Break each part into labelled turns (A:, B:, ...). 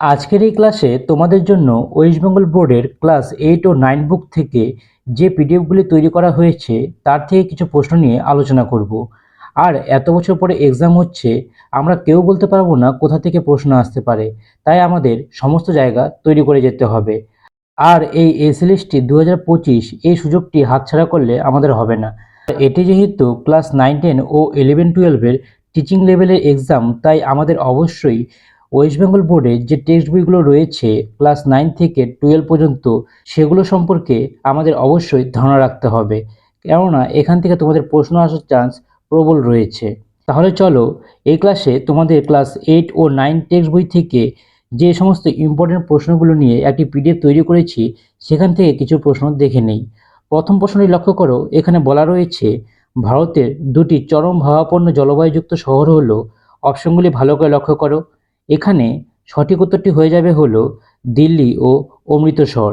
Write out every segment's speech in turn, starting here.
A: আজকের এই ক্লাসে তোমাদের জন্য ওয়েস্ট বেঙ্গল বোর্ডের ক্লাস এইট ও নাইন বুক থেকে যে পিডিএফগুলি তৈরি করা হয়েছে, তার থেকে কিছু প্রশ্ন নিয়ে আলোচনা করব। আর এত বছর পরে এক্সাম হচ্ছে, আমরা কেউ বলতে পারব না কোথা থেকে প্রশ্ন আসতে পারে। তাই আমাদের সমস্ত জায়গা তৈরি করে যেতে হবে। আর এই এসএলএসটি দু হাজার পঁচিশ এই সুযোগটি হাতছাড়া করলে আমাদের হবে না। এটি যেহেতু ক্লাস নাইন টেন ও ইলেভেন টুয়েলভের টিচিং লেভেলের এক্সাম তাই আমাদের অবশ্যই ওয়েস্ট বেঙ্গল বোর্ডে যে টেক্সট বইগুলো রয়েছে ক্লাস নাইন থেকে টুয়েলভ পর্যন্ত, সেগুলো সম্পর্কে আমাদের অবশ্যই ধারণা রাখতে হবে। কেননা, এখান থেকে তোমাদের প্রশ্ন আসার চান্স প্রবল রয়েছে। তাহলে চলো, এই ক্লাসে তোমাদের ক্লাস এইট ও নাইন টেক্সট বই থেকে যে সমস্ত ইম্পর্টেন্ট প্রশ্নগুলো নিয়ে একটি পিডিএফ তৈরি করেছি, সেখান থেকে কিছু প্রশ্ন দেখে নেই। প্রথম প্রশ্নটি লক্ষ্য করো, এখানে বলা রয়েছে, ভারতের দুটি চরম ভাবাপন্ন জলবায়ুযুক্ত শহর হলো অপশনগুলি ভালো করে লক্ষ্য করো। এখানে সঠিক উত্তরটি হয়ে যাবে হলো দিল্লি ও অমৃতসর।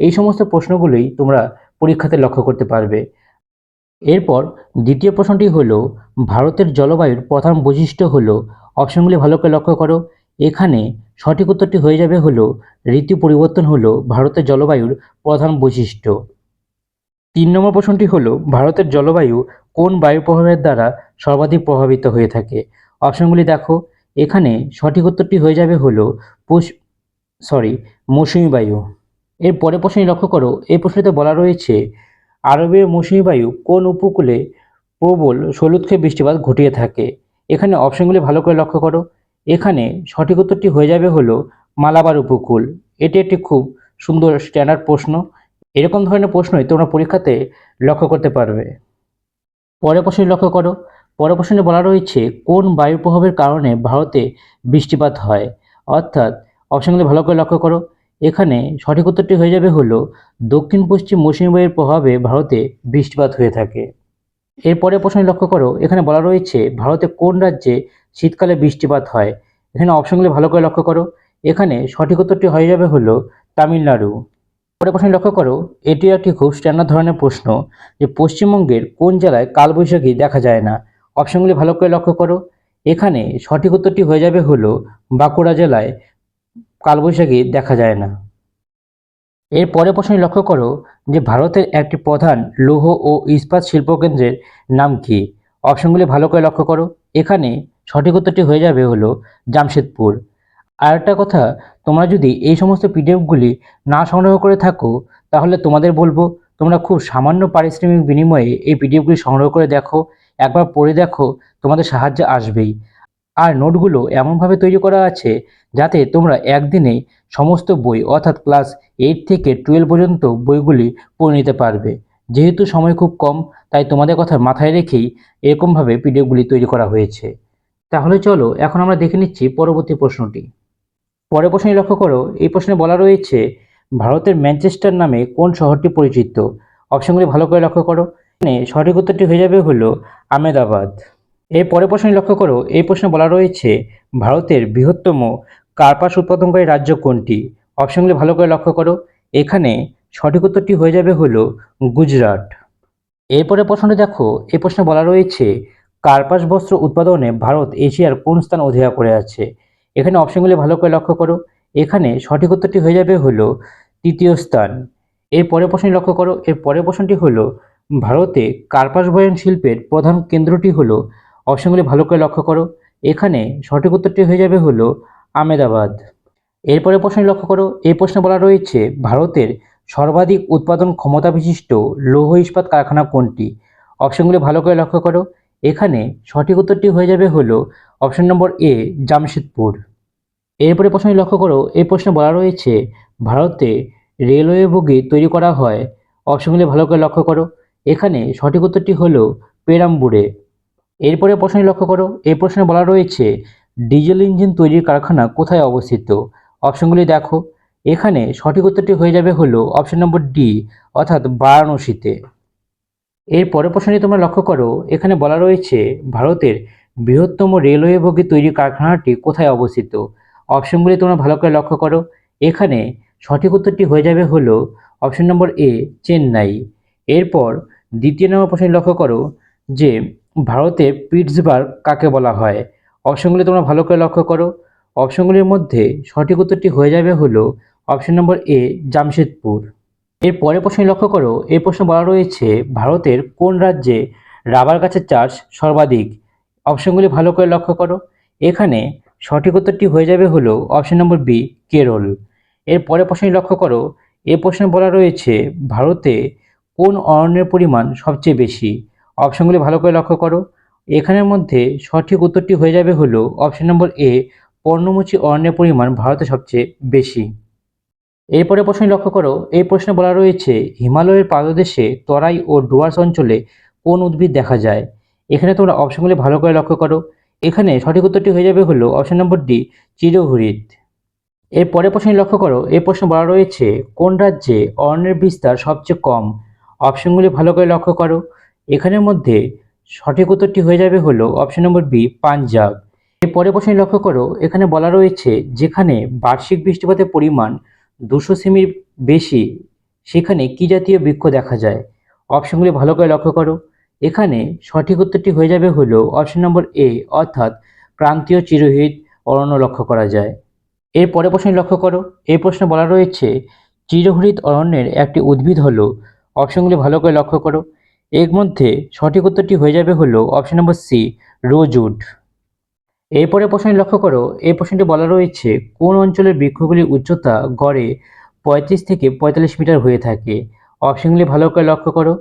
A: এই সমস্ত প্রশ্নগুলোই তোমরা পরীক্ষাতে লক্ষ্য করতে পারবে। এরপর দ্বিতীয় প্রশ্নটি হলো, ভারতের জলবায়ুর প্রধান বৈশিষ্ট্য হলো, অপশনগুলি ভালো করে লক্ষ্য করো। এখানে সঠিক উত্তরটি হয়ে যাবে হলো, ঋতু পরিবর্তন হলো ভারতের জলবায়ুর প্রধান বৈশিষ্ট্য। তিন নম্বর প্রশ্নটি হলো, ভারতের জলবায়ু কোন বায়ু প্রভাবের দ্বারা সর্বাধিক প্রভাবিত হয়ে থাকে? অপশনগুলি দেখো। এখানে সঠিক উত্তরটি হয়ে যাবে হলো পুষ সরি মৌসুমী বায়ু। এর পরের প্রশ্নটি লক্ষ্য করো। এই প্রশ্নটিতে বলা রয়েছে, আরবের মৌসুমী বায়ু কোন উপকূলে প্রবল সলুৎক্ষে বৃষ্টিপাত ঘটিয়ে থাকে? এখানে অপশনগুলি ভালো করে লক্ষ্য করো। এখানে সঠিক উত্তরটি হয়ে যাবে হলো মালাবার উপকূল। এটি একটি খুব সুন্দর স্ট্যান্ডার্ড প্রশ্ন। এরকম ধরনের প্রশ্নই তোমরা পরীক্ষাতে লক্ষ্য করতে পারবে। পরের প্রশ্নটি লক্ষ্য করো। পরের প্রশ্নে বলা রয়েছে, কোন বায়ু প্রভাবের কারণে ভারতে বৃষ্টিপাত হয়? অর্থাৎ অপশনগুলি ভালো করে লক্ষ্য করো। এখানে সঠিক উত্তরটি হয়ে যাবে হলো দক্ষিণ পশ্চিম মৌসুমী বায়ুর প্রভাবে ভারতে বৃষ্টিপাত হয়ে থাকে। এরপরে প্রশ্নে লক্ষ্য করো, এখানে বলা রয়েছে, ভারতে কোন রাজ্যে শীতকালে বৃষ্টিপাত হয়? এখানে অপশনগুলি ভালো করে লক্ষ্য করো। এখানে সঠিক উত্তরটি হয়ে যাবে হলো, তামিলনাড়ু। পরে প্রশ্নে লক্ষ্য করো, এটি একটি খুব স্ট্যান্ডার্ড ধরনের প্রশ্ন যে পশ্চিমবঙ্গের কোন জেলায় কালবৈশাখী দেখা যায় না? অপশনগুলি ভালো করে লক্ষ্য করো। এখানে সঠিক উত্তরটি হয়ে যাবে হলো বাঁকুড়া জেলায় কালবৈশাখী দেখা যায় না। এর পরে প্রশ্নে লক্ষ্য করো যে ভারতের একটি প্রধান লৌহ ও ইস্পাত শিল্পকেন্দ্রের নাম কি? অপশনগুলি ভালো করে লক্ষ্য করো। এখানে সঠিক উত্তরটি হয়ে যাবে হলো জামশেদপুর। আর একটা কথা, তোমরা যদি এই সমস্ত পিডিএফগুলি না সংগ্রহ করে থাকো, তাহলে তোমাদের বলব তোমরা খুব সামান্য পারিশ্রমিক বিনিময়ে এই পিডিএফগুলি সংগ্রহ করে দেখো, একবার পড়ে দেখো, তোমাদের সাহায্য আসবেই। আর নোটগুলো এমনভাবে তৈরি করা আছে যাতে তোমরা একদিনেই সমস্ত বই, অর্থাৎ ক্লাস এইট থেকে টুয়েলভ পর্যন্ত বইগুলি পড়ে নিতে পারবে। যেহেতু সময় খুব কম, তাই তোমাদের কথা মাথায় রেখেই এরকমভাবে পিডিএফগুলি তৈরি করা হয়েছে। তাহলে চলো, এখন আমরা দেখে নিচ্ছি পরবর্তী প্রশ্নটি। পরের প্রশ্নে লক্ষ্য করো, এই প্রশ্নে বলা রয়েছে ভারতের ম্যানচেস্টার নামে কোন শহরটি পরিচিত? অপশনগুলি ভালো করে লক্ষ্য করো। এখানে সঠিক উত্তরটি হয়ে যাবে হলো আমেদাবাদ এর পরের প্রশ্নে লক্ষ্য করো। এই প্রশ্নে বলা রয়েছে, ভারতের বৃহত্তম কার্পাস উৎপাদনকারী রাজ্য কোনটি? অপশনগুলি ভালো করে লক্ষ্য করো। এখানে সঠিক উত্তরটি হয়ে যাবে হলো গুজরাট। এরপরে প্রশ্নটি দেখো। এই প্রশ্নে বলা রয়েছে, কার্পাস বস্ত্র উৎপাদনে ভারত এশিয়ার কোন স্থান অধিকার করে আছে? এখানে অপশনগুলি ভালো করে লক্ষ্য করো। এখানে সঠিক উত্তরটি হয়ে যাবে হলো তৃতীয় স্থান। এর পরের প্রশ্ন লক্ষ্য করো। এর পরের প্রশ্নটি হলো, ভারতে কার্পাস বয়ন শিল্পের প্রধান কেন্দ্রটি হলো অপশনগুলি ভালো করে লক্ষ্য করো। এখানে সঠিক উত্তরটি হয়ে যাবে হলো আমেদাবাদ এরপরে প্রশ্ন লক্ষ্য করো। এই প্রশ্নে বলা রয়েছে, ভারতের সর্বাধিক উৎপাদন ক্ষমতা বিশিষ্ট লৌহ ইস্পাত কারখানা কোনটি? অপশনগুলি ভালো করে লক্ষ্য করো। এখানে সঠিক উত্তরটি হয়ে যাবে হলো অপশন নম্বর এ, জামশেদপুর। এরপরে প্রশ্নটি লক্ষ্য করো। এই প্রশ্নে বলা রয়েছে ভারতে রেলওয়ে বগি তৈরি করা হয়। অপশনগুলি ভালো করে লক্ষ্য করো। এখানে সঠিক উত্তরটি হলো পেরাম্বুরে। এরপরে প্রশ্নটি লক্ষ্য করো। এই প্রশ্নে বলা রয়েছে, ডিজেল ইঞ্জিন তৈরির কারখানা কোথায় অবস্থিত? অপশনগুলি দেখো। এখানে সঠিক উত্তরটি হয়ে যাবে হলো অপশন নম্বর ডি, অর্থাৎ বারাণসীতে। এর পরের প্রশ্নটি তোমরা লক্ষ্য করো। এখানে বলা রয়েছে, ভারতের বৃহত্তম রেলওয়ে বগি তৈরি কারখানাটি কোথায় অবস্থিত? অপশনগুলি তোমরা ভালো করে লক্ষ্য করো। এখানে সঠিক উত্তরটি হয়ে যাবে হলো অপশন নম্বর এ চেন্নাই। এরপর দ্বিতীয় নম্বর প্রশ্ন লক্ষ্য করো যে ভারতে পিটসবার্গ কাকে বলা হয়? অপশনগুলি তোমরা ভালো করে লক্ষ্য করো। অপশনগুলির মধ্যে সঠিক উত্তরটি হয়ে যাবে হলো অপশন নম্বর এ জামশেদপুর। এর পরের প্রশ্নে লক্ষ্য করো, এই প্রশ্ন বলা রয়েছে ভারতের কোন রাজ্যে রাবার গাছের চাষ সর্বাধিক? অপশনগুলি ভালো করে লক্ষ্য করো। এখানে সঠিক উত্তরটি হয়ে যাবে হলো অপশন নম্বর বি কেরল। এর পরের প্রশ্নে লক্ষ্য করো। এই প্রশ্নে বলা রয়েছে, ভারতে কোন অরণ্যের পরিমাণ সবচেয়ে বেশি? অপশনগুলি ভালো করে লক্ষ্য করো। এখানের মধ্যে সঠিক উত্তরটি হয়ে যাবে হলো অপশন নম্বর এ, পর্ণমোচী অরণ্যের পরিমাণ ভারতে সবচেয়ে বেশি। এরপরে প্রশ্ন লক্ষ্য করো। এই প্রশ্নে বলা রয়েছে, হিমালয়ের পাদদেশে তরাই ও ডুয়ার্স অঞ্চলে কোন উদ্ভিদ দেখা যায়? এখানে তোমরা অপশনগুলি ভালো করে লক্ষ্য করো। এখানে সঠিক উত্তরটি হয়ে যাবে হলো অপশন নম্বর ডি চিরহরিৎ এর পরের প্রশ্নে লক্ষ্য করো। এই প্রশ্ন বলা রয়েছে, কোন রাজ্যে অরণ্যের বিস্তার সবচেয়ে কম? অপশনগুলি ভালো করে লক্ষ্য করো। এখানের মধ্যে সঠিক উত্তরটি হয়ে যাবে হলো অপশন নম্বর বি, পাঞ্জাব। এর পরের প্রশ্নে লক্ষ্য করো। এখানে বলা রয়েছে, যেখানে বার্ষিক বৃষ্টিপাতের পরিমাণ দুশো সেমির বেশি, সেখানে কি জাতীয় বৃক্ষ দেখা যায়? অপশনগুলি ভালো করে লক্ষ্য করো। এখানে সঠিক উত্তরটি হয়ে যাবে হলো অপশন নম্বর এ, অর্থাৎ ক্রান্তীয় চিরহিত অরণ্য লক্ষ্য করা যায়। এর পরের প্রশ্নে লক্ষ্য করো। এই প্রশ্নে বলা রয়েছে, চিরহরিত অরণ্যের একটি উদ্ভিদ হলো। অপশনগুলি ভালো করে লক্ষ্য করো। এর মধ্যে সঠিক উত্তরটি হয়ে যাবে হলো অপশন নম্বর সি রোজউড এরপরে প্রশ্নে লক্ষ্য করো। এই প্রশ্নটি বলা রয়েছে, কোন অঞ্চলের বৃক্ষগুলির উচ্চতা গড়ে পঁয়ত্রিশ থেকে পঁয়তাল্লিশ মিটার হয়ে থাকে? অপশনগুলি ভালো করে লক্ষ্য করো।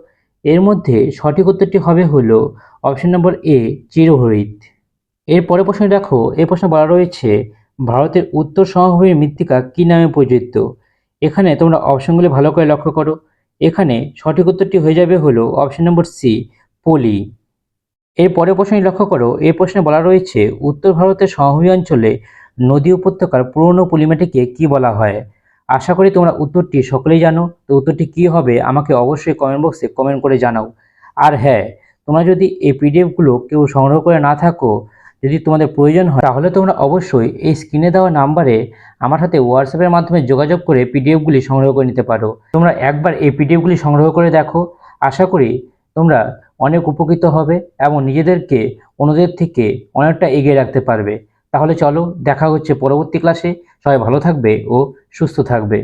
A: এর মধ্যে সঠিক উত্তরটি হবে হলো অপশন নম্বর এ চিরহরিত। এর পরে প্রশ্নে দেখো। এই প্রশ্ন বলা রয়েছে ভারতের উত্তর সমভূমির মৃত্তিকা কী নামে পরিচিত? এখানে তোমরা অপশনগুলি ভালো করে লক্ষ্য করো। এখানে সঠিক উত্তরটি হয়ে যাবে হলো অপশন নম্বর সি পলি। এর পরের প্রশ্নে লক্ষ্য করো। এই প্রশ্নে বলা রয়েছে, উত্তর ভারতের সমভূমি অঞ্চলে নদী উপত্যকার পুরনো পলিমাটিকে কি বলা হয়? আশা করি তোমরা উত্তরটি সকলেই জানো। তো উত্তরটি কি হবে আমাকে অবশ্যই কমেন্ট বক্সে কমেন্ট করে জানাও। আর হ্যাঁ তোমরা যদি এই পিডিএফগুলো কেউ সংগ্রহ করে না থাকো যদি তোমাদের প্রয়োজন হয়, তাহলে তোমরা অবশ্যই এই স্ক্রিনে দেওয়া নাম্বারে আমার সাথে হোয়াটসঅ্যাপের মাধ্যমে যোগাযোগ করে পিডিএফগুলি সংগ্রহ করে নিতে পারো। তোমরা একবার এই পিডিএফগুলি সংগ্রহ করে দেখো। আশা করি তোমরা অনেক উপকৃত হবে এবং নিজেদেরকে, অন্যদের থেকে অনেকটা এগিয়ে রাখতে পারবে। তাহলে চলো দেখা হচ্ছে পরবর্তী ক্লাসে সবাই ভালো থাকবে ও সুস্থ থাকবে।